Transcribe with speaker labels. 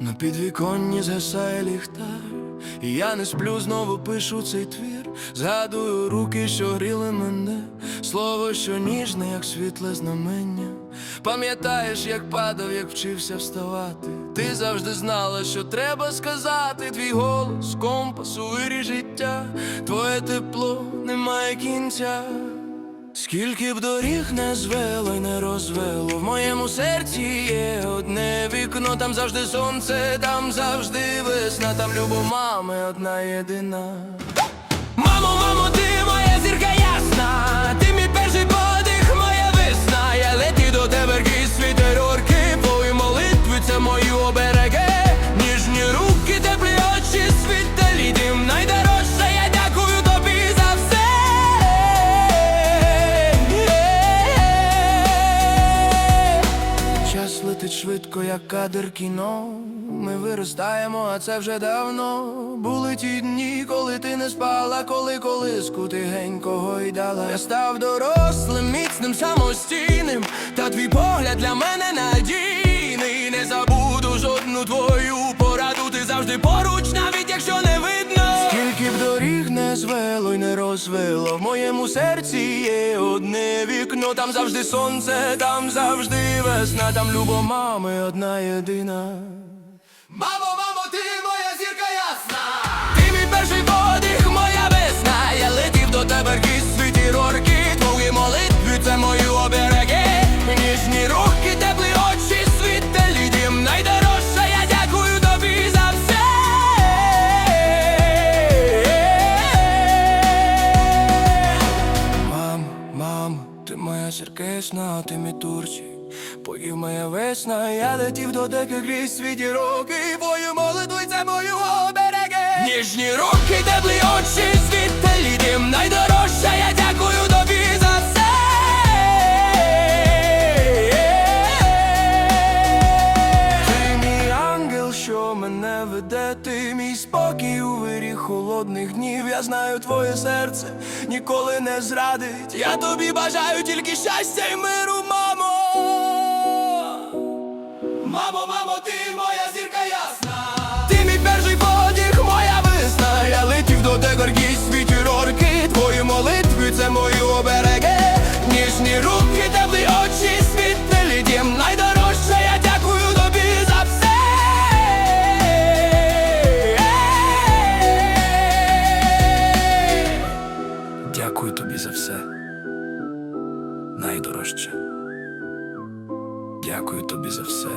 Speaker 1: На підвіконні згасає ліхтар, і я не сплю, знову пишу цей твір. Згадую руки, що гріли мене, слово, що ніжне, як світле знамення. Пам'ятаєш, як падав, як вчився вставати. Ти завжди знала, що треба сказати. Твій голос, компас у вирі життя, твоє тепло немає кінця. Скільки б доріг не звело й не розвело, в моєму серці є одне вікно, там завжди сонце, там завжди весна, там любов мами одна єдина. Мамо, мамо, ти моя зірка ясна, ти мій перший подих, моя весна. Я летів до тебе світи орки, твої молитви це мої обереги. Швидко, як кадр кіно. Ми виростаємо, а це вже давно. Були ті дні, коли ти не спала, коли колиску тихенько гойдала. Я став дорослим, міцним, самостійним, та твій погляд для мене надійний. Не забуду жодну твою пораду, ти завжди поруч, навіть якщо не видно. Скільки б доріг не звело й не розвело, в моєму серці є одне вікно, там завжди сонце, там завжди весна, там любо мами одна єдина. Мамо, серкесна, ти мій турчик. Поїв моя весна, я летів до деки крізь світі роки. Твою молитву це мою обереги. Ніжні руки, теплі очі, світелі дим. Найдорожче, я дякую тобі за все. Ти мій ангел, що мене веде, ти спокій у вирі холодних днів. Я знаю твоє серце, ніколи не зрадить. Я тобі бажаю тільки щастя й миру, мамо. Мамо, мамо, ти моя зірка ясна. Ти мій перший подих, моя весна. Я летів до тебе горгість світі рорки. Твої молитви це мої обереги, ніжні руки. найдорожче. Дякую тобі за все.